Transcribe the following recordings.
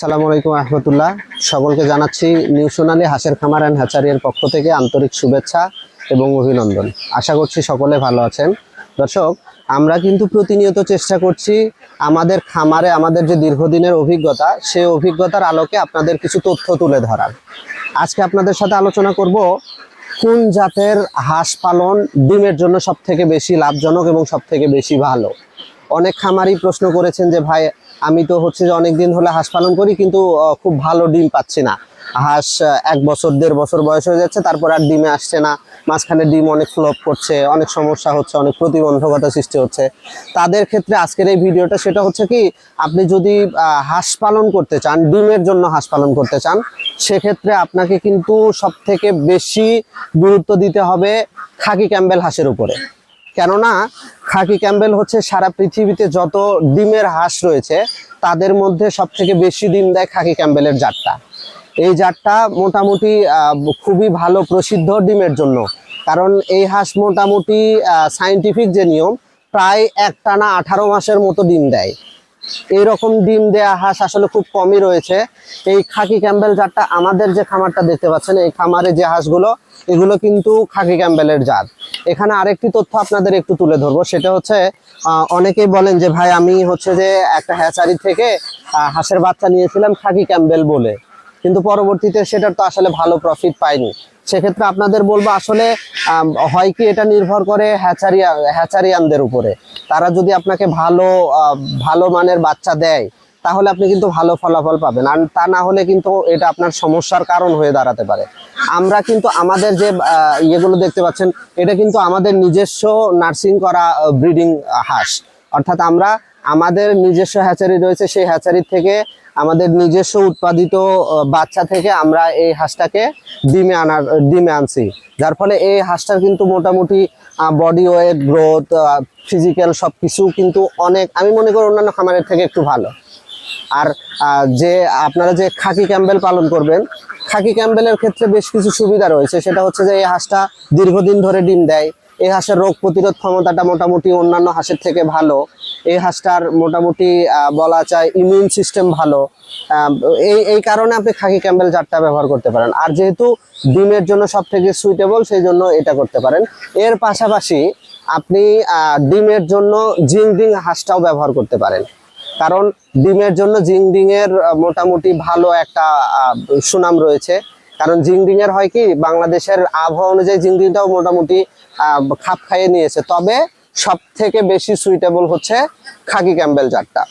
আসসালামু আলাইকুম আহমতুল্লাহ। সকলকে জানাচ্ছি নিউ সোনালী হাঁসের খামার অ্যান্ড হ্যাচারিয়ার পক্ষ থেকে আন্তরিক শুভেচ্ছা এবং অভিনন্দন। আশা করছি সকলে ভালো আছেন। দর্শক, আমরা কিন্তু প্রতিনিয়ত চেষ্টা করছি আমাদের খামারে আমাদের যে দীর্ঘদিনের অভিজ্ঞতা, সেই অভিজ্ঞতার আলোকে আপনাদের কিছু তথ্য তুলে ধরার। আজকে আপনাদের সাথে আলোচনা করব কোন জাতের হাঁস পালন ডিমের জন্য সব থেকে বেশি লাভজনক এবং সব থেকে বেশি ভালো? অনেক খামারই প্রশ্ন করেছেন যে, ভাই আমি তো হচ্ছে যে অনেক দিন হলে হাঁস পালন করি, কিন্তু খুব ভালো ডিম পাচ্ছি না। হাঁস এক বছর, দেড় বছর বয়স হয়ে যাচ্ছে, তারপর আর ডিমে আসছে না। মাঝখানে ডিম অনেক ফ্লপ করছে, অনেক সমস্যা হচ্ছে, অনেক প্রতিবন্ধকতা সৃষ্টি হচ্ছে। তাদের ক্ষেত্রে আজকের এই ভিডিওটা সেটা হচ্ছে কি, আপনি যদি হাঁস পালন করতে চান, ডিমের জন্য হাঁস পালন করতে চান, সেক্ষেত্রে আপনাকে কিন্তু সব থেকে বেশি গুরুত্ব দিতে হবে খাকি ক্যাম্বেল হাঁসের উপরে। কেননা খাকি ক্যাম্বেল হচ্ছে সারা পৃথিবীতে যত ডিমের হাঁস রয়েছে, তাদের মধ্যে সব থেকে বেশি ডিম দেয় খাকি ক্যাম্বেলের জাতটা। এই জাতটা মোটামুটি খুবই ভালো প্রসিদ্ধ ডিমের জন্য। কারণ এই হাঁস মোটামুটি সাইন্টিফিক যে নিয়ম, প্রায় একটানা আঠারো মাসের মতো ডিম দেয়। এইরকম ডিম দেয়া হাঁস আসলে খুব কমই রয়েছে। এই খাকি ক্যাম্বেল জাতটা আমাদের যে খামারটা দেখতে পাচ্ছেন, এই খামারে যে হাঁসগুলো, এগুলো কিন্তু খাকি ক্যাম্বেলের জাত। এখানে আরেকটি তথ্য আপনাদের একটু তুলে ধরবো, সেটা হচ্ছে অনেকেই বলেন যে, ভাই, আমি হচ্ছে যে একটা হ্যাচারি থেকে হাঁসের বাচ্চা নিয়েছিলাম খাকি ক্যাম্বেল বলে। কিন্তু পরবর্তীতে সেটার তো আসলে ভালো প্রফিট পাইনি। সেক্ষেত্রে আপনাদের বলব আসলে হয় কি এটা নির্ভর করে হ্যাচারিয়া, হ্যাচারিয়ানদের উপরে। তারা যদি আপনাকে ভালো ভালো মানের বাচ্চা দেয়, তাহলে আপনি কিন্তু ভালো ফলাফল পাবেন। আর তা না হলে কিন্তু এটা আপনার সমস্যার কারণ হয়ে দাঁড়াতে পারে। আমরা কিন্তু আমাদের যে ইয়েগুলো দেখতে পাচ্ছেন, এটা কিন্তু আমাদের নিজস্ব নার্সিং করা ব্রিডিং হাঁস। অর্থাৎ আমরা আমাদের নিজস্ব হ্যাচারি রয়েছে, সেই হ্যাচারি থেকে আমাদের নিজস্ব উৎপাদিত বাচ্চা থেকে আমরা এই হাঁসটাকে ডিমে আনার, ডিমে আনছি। যার ফলে এই হাঁসটার কিন্তু মোটামুটি বডি ওয়েট গ্রোথ ফিজিক্যাল সব কিছু কিন্তু অনেক, আমি মনে করি অন্যান্য খামারের থেকে একটু ভালো। আর যে আপনারা যে খাকি ক্যাম্বেল পালন করবেন, খাকি ক্যাম্বেলের ক্ষেত্রে বেশ কিছু সুবিধা রয়েছে। সেটা হচ্ছে যে এই হাঁসটা দীর্ঘদিন ধরে ডিম দেয়। এই হাঁসের রোগ প্রতিরোধ ক্ষমতাটা মোটামুটি অন্যান্য হাঁসের থেকে ভালো। এই হাঁসটার মোটামুটি বলা যায় ইমিউন সিস্টেম ভালো। এই এই কারণে আপনি খাকি ক্যাম্বেল জাতটা ব্যবহার করতে পারেন। আর যেহেতু ডিমের জন্য সব থেকে সুইটেবল সেই জন্য এটা করতে পারেন। এর পাশাপাশি আপনি ডিমের জন্য জিংডিং হাঁসটাও ব্যবহার করতে পারেন। কারণ ডিমের জন্য জিংডিং এর মোটামুটি ভালো একটা সুনাম রয়েছে। কারণ জিংডিং এর হয় কি, বাংলাদেশের আবহাওয়া অনুযায়ী জিংডিংটাও মোটামুটি খাপ খাইয়ে নিয়েছে। তবে সব থেকে বেশি সুইটেবল হচ্ছে খাকি ক্যাম্বেল জাতটা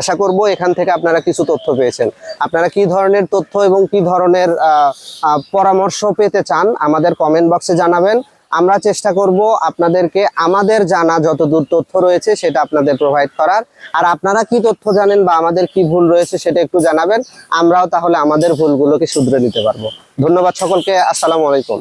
আশা করব এখান থেকে আপনারা কিছু তথ্য পেয়েছেন। আপনারা কি ধরনের তথ্য এবং কি ধরনের পরামর্শ পেতে চান আমাদের কমেন্ট বক্সে জানাবেন। আমরা চেষ্টা করব আপনাদেরকে আমাদের জানা যতদূর তথ্য রয়েছে সেটা আপনাদের প্রোভাইড করার। আর আপনারা কি তথ্য জানেন বা আমাদের কি ভুল রয়েছে সেটা একটু জানাবেন। আমরাও তাহলে আমাদের ভুলগুলোকে শুধরে নিতে পারব। ধন্যবাদ সকলকে। আসসালামু আলাইকুম।